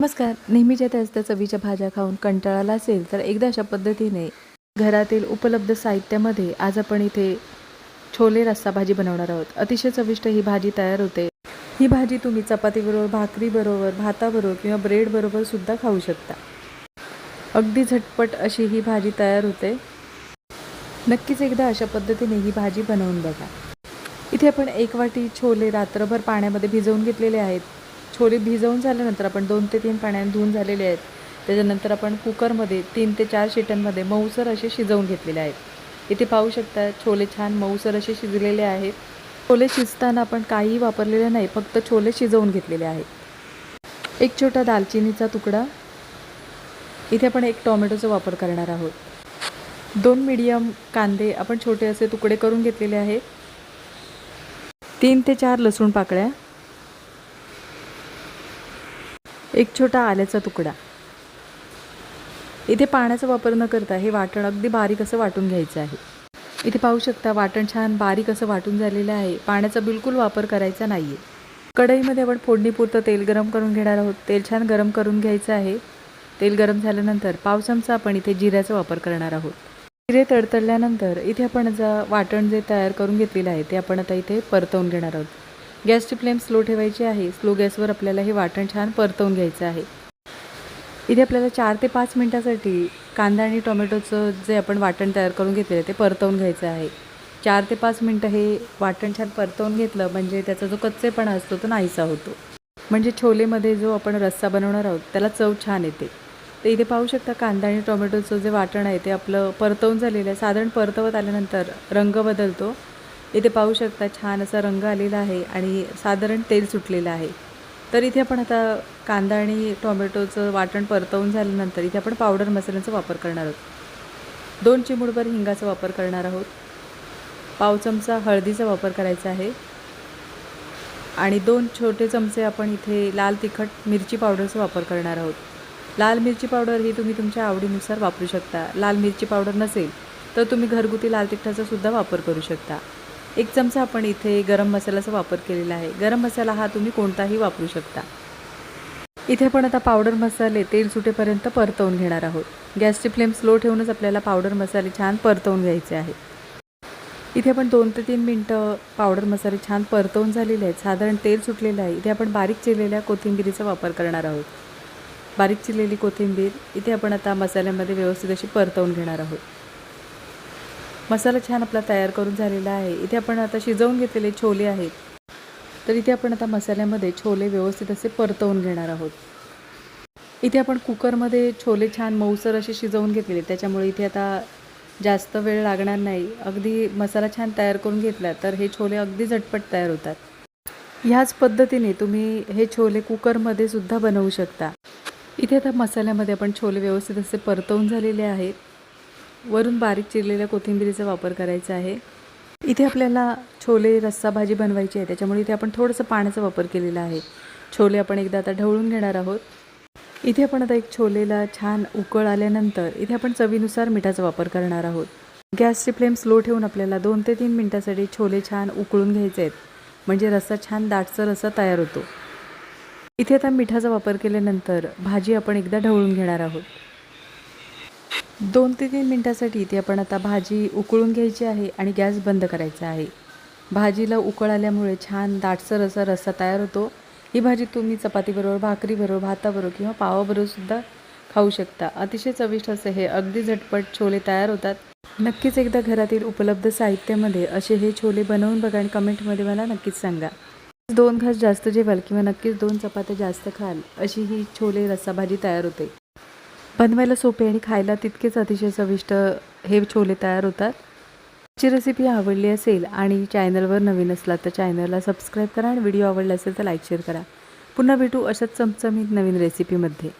नमस्कार नेहमीच्या त्याच त्या चवीच्या भाज्या खाऊन कंटाळाला असेल तर एकदा अशा पद्धतीने घरातील उपलब्ध साहित्यामध्ये आज आपण इथे छोले रस्सा भाजी बनवणार आहोत. अतिशय चविष्ट ही भाजी तयार होते. ही भाजी तुम्ही चपातीबरोबर भाकरीबरोबर भाताबरोबर किंवा ब्रेडबरोबर सुद्धा खाऊ शकता. अगदी झटपट अशी ही भाजी तयार होते. नक्कीच एकदा अशा पद्धतीने ही भाजी बनवून बघा. इथे आपण एक वाटी छोले रात्रभर पाण्यामध्ये भिजवून घेतलेले आहेत. छोले भिजवून झाल्यानंतर आपण दोन ते तीन पाण्याने धुवून झालेले आहेत. त्याच्यानंतर आपण कुकरमध्ये तीन ते चार शिट्यांमध्ये मऊसर असे शिजवून घेतलेले आहेत. इथे पाहू शकता छोले छान मऊसर असे शिजलेले आहेत. छोले शिजताना आपण काहीही वापरलेले नाही फक्त छोले शिजवून घेतलेले आहेत. एक छोटा दालचिनीचा तुकडा. इथे आपण एक टोमॅटोचा वापर करणार आहोत. दोन मीडियम कांदे आपण छोटे असे तुकडे करून घेतलेले आहेत. तीन ते चार लसूण पाकळ्या. एक छोटा आल्याचा तुकडा. इथे पाण्याचा वापर न करता हे वाटण अगदी बारीक असं वाटून घ्यायचं आहे. इथे पाहू शकता वाटण छान बारीक असं वाटून झालेलं आहे. पाण्याचा बिलकुल वापर करायचा नाही आहे कढईमध्ये आपण फोडणीपुरतं तेल गरम करून घेणार आहोत. तेल छान गरम करून घ्यायचं आहे. तेल गरम झाल्यानंतर पाव चमचा आपण इथे जिऱ्याचा वापर करणार आहोत. जिरे तडतडल्यानंतर इथे आपण जा वाटण जे तयार करून घेतलेलं आहे ते आपण आता इथे परतवून घेणार आहोत. गॅसची फ्लेम स्लो ठेवायची आहे. स्लो गॅसवर आपल्याला हे वाटण छान परतवून घ्यायचं आहे. इथे आपल्याला चार ते पाच मिनटासाठी कांदा आणि टोमॅटोचं जे आपण वाटण तयार करून घेतलेलं आहे ते परतवून घ्यायचं आहे. चार ते पाच मिनटं हे वाटण छान परतवून घेतलं म्हणजे त्याचा जो कच्चेपणा असतो तो नाहीसा होतो. म्हणजे छोलेमध्ये जो आपण रस्सा बनवणार आहोत त्याला चव छान येते. तर इथे पाहू शकता कांदा आणि टोमॅटोचं जे वाटण आहे ते आपलं परतवून झालेलं आहे. साधारण परतवत आल्यानंतर रंग बदलतो. इथे पाहू शकता छान असा रंग आलेला आहे आणि साधारण तेल सुटलेलं आहे. तर इथे आपण आता कांदा आणि टोमॅटोचं वाटण परतवून झाल्यानंतर इथे आपण पावडर मसाल्याचा वापर करणार आहोत. दोन चिमूटभर हिंगाचा वापर करणार आहोत. पाव चमचा हळदीचा वापर करायचा आहे. आणि दोन छोटे चमचे आपण इथे लाल तिखट मिरची पावडरचा वापर करणार आहोत. लाल मिरची पावडर ही तुम्ही तुमच्या आवडीनुसार वापरू शकता. लाल मिरची पावडर नसेल तर तुम्ही घरगुती लाल तिखटाचा सुद्धा वापर करू शकता. एक चमचा आपण इथे गरम मसाल्याचा वापर केलेला आहे. गरम मसाला हा तुम्ही कोणताही वापरू शकता. इथे आपण आता पावडर मसाले तेल सुटेपर्यंत परतवून घेणार आहोत. गॅसची फ्लेम स्लो ठेवूनच आपल्याला पावडर मसाले छान परतवून घ्यायचे आहे. इथे आपण दोन ते तीन मिनटं पावडर मसाले छान परतवून झालेले आहेत. साधारण तेल सुटलेलं आहे. इथे आपण बारीक चिरलेल्या कोथिंबिरीचा वापर करणार आहोत. बारीक चिरलेली कोथिंबीर इथे आपण आता मसाल्यामध्ये व्यवस्थित अशी परतवून घेणार आहोत. मसाला छान आपला तयार करून झालेला आहे. इथे आपण आता शिजवून घेतलेले छोले आहेत. तर इथे आपण आता मसाल्यामध्ये छोले व्यवस्थित असे परतवून घेणार आहोत. इथे आपण कुकरमध्ये छोले छान मऊसर असे शिजवून घेतलेले. त्याच्यामुळे इथे आता जास्त वेळ लागणार नाही. अगदी मसाला छान तयार करून घेतला तर हे छोले अगदी झटपट तयार होतात. ह्याच पद्धतीने तुम्ही हे छोले कुकरमध्ये सुद्धा बनवू शकता. इथे आता मसाल्यामध्ये आपण छोले व्यवस्थित असे परतवून झालेले आहेत. वरून बारीक चिरलेल्या कोथिंबिरीचा वापर करायचा आहे. इथे आपल्याला छोले रस्सा भाजी बनवायची आहे. त्याच्यामुळे इथे आपण थोडंसं पाण्याचा वापर केलेला आहे. छोले आपण एकदा आता ढवळून घेणार आहोत. इथे आपण आता एक छोलेला छान उकळ आल्यानंतर इथे आपण चवीनुसार मिठाचा वापर करणार आहोत. गॅसची फ्लेम स्लो ठेवून आपल्याला दोन ते तीन मिनटासाठी छोले छान उकळून घ्यायचे आहेत. म्हणजे रस्सा छान दाटसर असा तयार होतो. इथे आता मिठाचा वापर केल्यानंतर भाजी आपण एकदा ढवळून घेणार आहोत. दोन ते तीन मिनटासाठी ती आपण आता भाजी उकळून घ्यायची आहे आणि गॅस बंद करायचा आहे. भाजीला उकळ आल्यामुळे छान दाटसर असा रस्सा तयार होतो. ही भाजी तुम्ही चपातीबरोबर भाकरीबरोबर भाताबरोबर किंवा पावाबरोबरसुद्धा खाऊ शकता. अतिशय चविष्ट असे हे अगदी झटपट छोले तयार होतात. नक्कीच एकदा घरातील उपलब्ध साहित्यामध्ये असे हे छोले बनवून बघा आणि कमेंटमध्ये मला नक्कीच सांगा. दोन घास जास्त जेवाल किंवा नक्कीच दोन चपात्या जास्त खाल अशी ही छोले रस्सा भाजी तयार होते. बनवायला सोपे आणि खायला तितकेच अतिशय चविष्ट हे छोले तयार होतात. ची रेसिपी आवडली असेल आणि चॅनलवर नवीन असला तर चॅनलला सबस्क्राईब करा आणि व्हिडिओ आवडला असेल तर लाईक शेअर करा. पुन्हा भेटू अशाच चमचमीत नवीन रेसिपीमध्ये